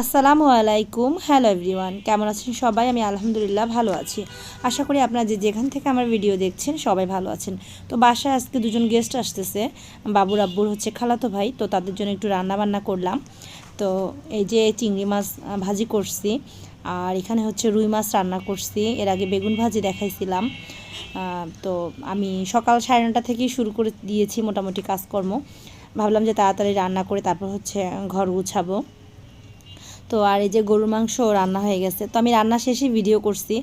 আসসালামু আলাইকুম, hello everyone. কেমন আছেন সবাই? আমি আলহামদুলিল্লাহ ভালো আছি। আশা করি আপনারা যে যেখান থেকে আমার ভিডিও দেখছেন সবাই ভালো আছেন। তো বাসায় আজকে দুজন গেস্ট আসতেছে। বাবুর আব্বুর হচ্ছে খালাতো ভাই। তো তাদের জন্য একটু রান্না বান্না করলাম। তো এই যে চিংড়ি মাছ ভাজি করছি। আর এখানে হচ্ছে রুই মাছ রান্না করছি। এর আগে বেগুন ভাজি দেখাইছিলাম। তো আমি সকাল সাড়ে নটা থেকেই শুরু করে দিয়েছি মোটামুটি কাজকর্ম। ভাবলাম যে তাড়াতাড়ি রান্না করে তারপর হচ্ছে ঘর গুছাবো। তো আর এই যে গরুর মাংস রান্না হয়ে গেছে। তো আমি রান্না শেষে ভিডিও করছি।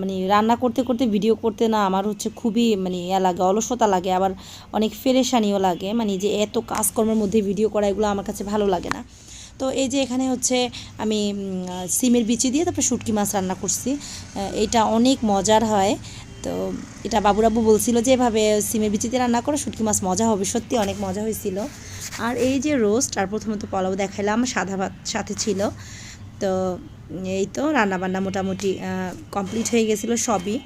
মানে রান্না করতে করতে ভিডিও করতে না আমার হচ্ছে খুবই মানে ইয়া লাগে, অলসতা লাগে, আবার অনেক ফেরেশানিও লাগে। মানে যে এত কাজকর্মের মধ্যে ভিডিও করা, এগুলো আমার কাছে ভালো লাগে না। তো এই যে এখানে হচ্ছে আমি সিমের বিচি দিয়ে তারপরে শুটকি মাছ রান্না করছি। এটা অনেক মজার হয়। তো এটা বাবুরাবু বলছিল যে এভাবে সিমের বিচিতে রান্না করো, শুটকি মাছ মজা হবে, সত্যি অনেক মজা হয়েছিল। আর এই যে রোস্ট আর প্রথমত পোলাও দেখাইলাম, সাদা ভাত সাথে ছিল। তো এই তো রান্না বান্না মোটামুটি কমপ্লিট হয়ে গেছিল সবই।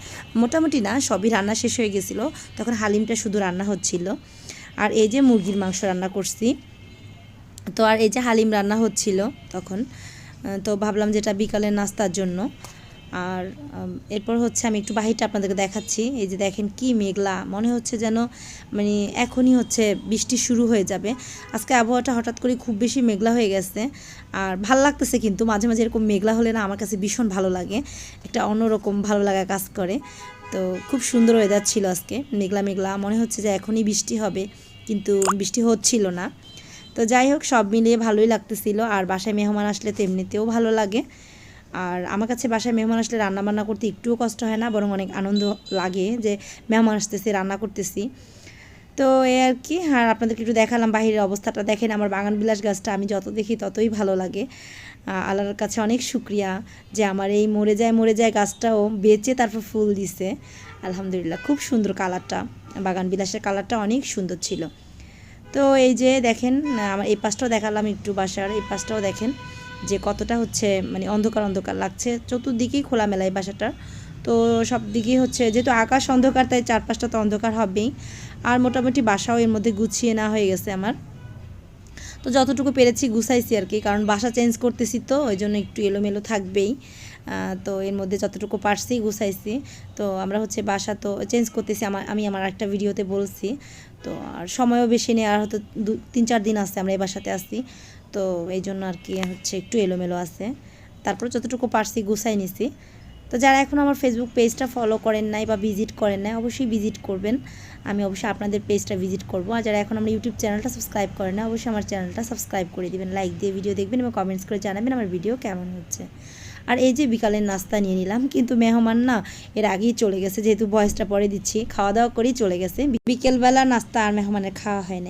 মোটামুটি না, সবই রান্না শেষ হয়ে গেছিল। তখন হালিমটা শুধু রান্না হচ্ছিল। আর এই যে মুরগির মাংস রান্না করছি। তো আর এই যে হালিম রান্না হচ্ছিল তখন তো ভাবলাম যেটা বিকালের নাস্তার জন্য। আর এরপর হচ্ছে আমি একটু বাহিরটা আপনাদেরকে দেখাচ্ছি। এই যে দেখেন কি মেঘলা, মনে হচ্ছে যেন মানে এখনই হচ্ছে বৃষ্টি শুরু হয়ে যাবে। আজকে আবহাওয়াটা হঠাৎ করে খুব বেশি মেঘলা হয়ে গেছে। আর ভালো লাগতেছে কিন্তু, মাঝে মাঝে এরকম মেঘলা হলে না আমার কাছে ভীষণ ভালো লাগে। একটা অন্যরকম ভালো লাগা কাজ করে। তো খুব সুন্দর ওয়েদার ছিল আজকে, মেঘলা মেঘলা, মনে হচ্ছে যে এখনই বৃষ্টি হবে, কিন্তু বৃষ্টি হচ্ছিল না। তো যাই হোক, সব মিলিয়ে ভালোই লাগতেছিল। আর বাসায় মেহমান আসলে তো এমনিতেও ভালো লাগে। আর আমার কাছে বাসায় মেহমান আসলে রান্না বান্না করতে একটুও কষ্ট হয় না, বরং অনেক আনন্দ লাগে যে মেহমান আসতেছি, রান্না করতেছি। তো এই আর কি, আর আপনাদেরকে একটু দেখালাম বাহিরের অবস্থাটা। দেখেন আমার বাগান বিলাস গাছটা, আমি যত দেখি ততই ভালো লাগে। আল্লাহর কাছে অনেক শুক্রিয়া যে আমার এই মরে যায় মরে যায় গাছটাও বেঁচে তারপর ফুল দিছে। আলহামদুলিল্লাহ, খুব সুন্দর কালারটা, বাগান বিলাসের কালারটা অনেক সুন্দর ছিল। তো এই যে দেখেন আমার এই পাশটাও দেখালাম একটু বাসার, এই পাশটাও দেখেন। যে কতটা হচ্ছে মানে অন্ধকার অন্ধকার লাগছে। চতুর্দিকেই খোলামেলা এই বাসাটার। তো সব দিকেই হচ্ছে, যেহেতু আকাশ অন্ধকার, তাই চারপাশটা তো অন্ধকার হবেই। আর মোটামুটি বাসাও এর মধ্যে গুছিয়ে না হয়ে গেছে আমার। তো যতটুকু পেরেছি গুছাইছি আর কি, কারণ বাসা চেঞ্জ করতেছি তো, ওই জন্য একটু এলোমেলো থাকবেই। তো এর মধ্যে যতটুকু পারছি গুছাইছি। তো আমরা হচ্ছে বাসা তো চেঞ্জ করতেছি, আমার, আমি আমার একটা ভিডিওতে বলছি। তো আর সময়ও বেশি নেই, আর হয়তো দু, তিন, চার দিন আসছে আমরা এই বাসাতে আসছি তো এই জন্য আর কি হচ্ছে একটু এলোমেলো আছে। তারপর যতটুকু পারছি গুছাই নিছি। তো যারা এখন আমার ফেসবুক পেজটা ফলো করেন নাই বা ভিজিট করেন নাই, অবশ্যই ভিজিট করবেন। আমি অবশ্যই আপনাদের পেজটা ভিজিট করব। আর যারা এখন আমার ইউটিউব চ্যানেলটা সাবস্ক্রাইব করেন না অবশ্যই আমার চ্যানেলটা সাবস্ক্রাইব করে দিবেন। লাইক দিয়ে ভিডিও দেখবেন এবং কমেন্টস করে জানাবেন আমার ভিডিও কেমন হচ্ছে। আর এই যে বিকালের নাস্তা নিয়ে নিলাম, কিন্তু মেহমান না এর আগেই চলে গেছে, যেহেতু বয়সটা পরে দিচ্ছি, খাওয়া দাওয়া করেই চলে গেছে। বিকেলবেলা নাস্তা আর মেহমানের খাওয়া হয় নাই।